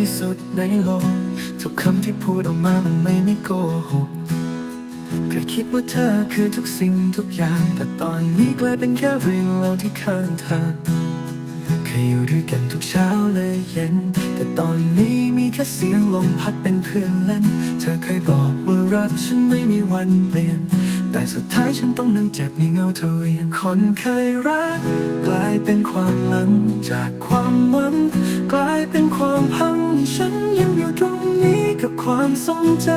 ที่สุดในโลก ทุกคำที่พูดออกมามันไม่ม่โกหกเคยคิดว่าเธอคือทุกสิ่งทุกอย่าง แต่ตอนนี้กลายเป็นแค่เรื่องเล่าที่ข้างทางเคยอยู่ด้วยกันทุกเช้าและเย็น แต่ตอนนี้มีแค่เสียงลมพัดเป็นเพื่อนเล่น เธอเคยบอกว่ารักฉันไม่มีวันเปลี่ยน แต่สุดท้ายฉันต้องนั่งเจ็บในเงาเธอเรียนคนเคยรัก กลายเป็นความหลังจากความ ความทรงจ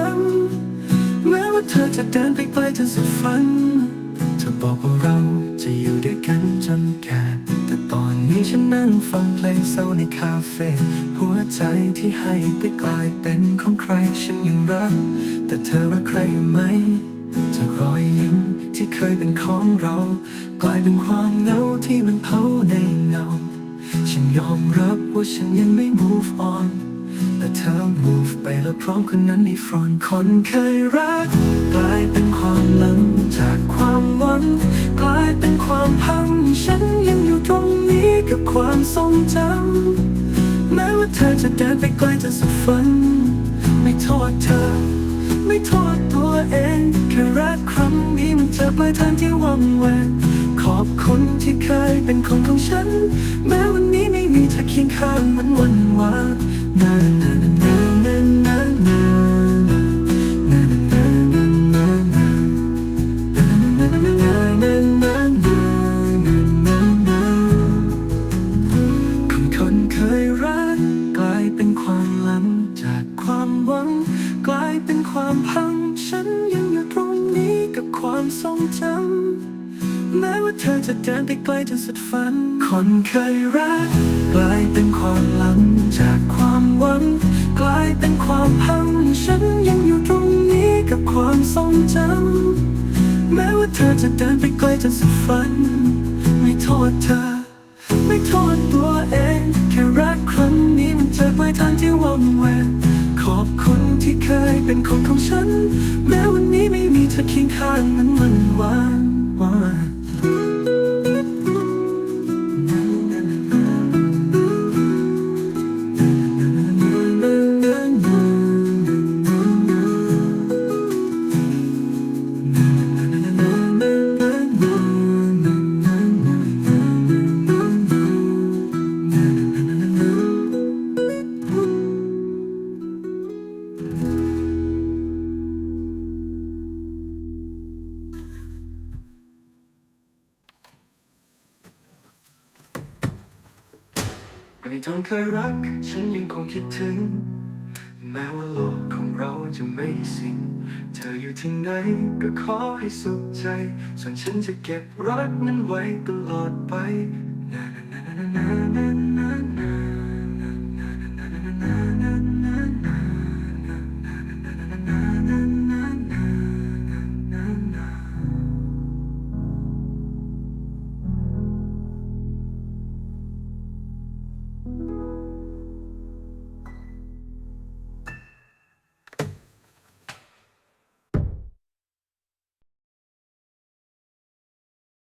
ำแม้ว่าเธอจะเดินไปไกลจนสุดฝัน เธอบอกว่าเราจะอยู่ด้วยกันจนแก่แต่ตอนนี้ฉันนั่งฟังเพลงเศร้าในคาเฟ่หัวใจที่ให้ไปกลายเป็นของใครฉันยังรัก แต่เธอรักใครไหมจากรอยยิ้มที่เคยเป็นของเรา กลายเป็นความเหงาที่มันเผาในเงา ฉันยอมรับว่าฉันยังไม่ move on แต่เธอ move ไปแล้วพร้อมคนนั้นในฟรอนคนเคยรัก กลายเป็นความหลังจากความหวังกลายเป็นความพัง ฉันยังอยู่ตรงนี้กับความทรงจำแม้ว่าเธอจะเดินไปไกลจนสุดฝัน ไม่โทษเธอ ไม่โทษตัวเองแค่รักครั้งนี้มันเจอปลายทางที่วังเวงขอบคุณที่เคยเป็นคนของฉัน ไม่มีเธอเคียงข้างมันวันวานนานานานานานานานานานาคนคนเคยรักกลายเป็นความลังจากความหวังกลายเป็นความพังฉันยังอยู่ตรงนี้กับความทรงจำ แม้ว่าเธอจะเดินไปไกลจนสุดฝัน คนเคยรัก กลายเป็นความหลังจากความหวัง กลายเป็นความพัง ฉันยังอยู่ตรงนี้กับความทรงจำ แม้ว่าเธอจะเดินไปไกลจนสุดฝัน ไม่โทษเธอ ไม่โทษตัวเอง แค่รักครั้งนี้มันเจอปลายทางที่วังเวงขอบคุณที่เคยเป็นคนของฉัน แม้วันนี้ไม่มีเธอเคียงข้างมันมันหวานหวาน ไม่ต้องเคยรัก ฉันยังคงคิดถึง แม้ว่าโลกของเราจะไม่สิ้นเธออยู่ที่ไหนก็ขอให้สุขใจ ส่วนฉันจะเก็บรักนั้นไว้ตลอดไป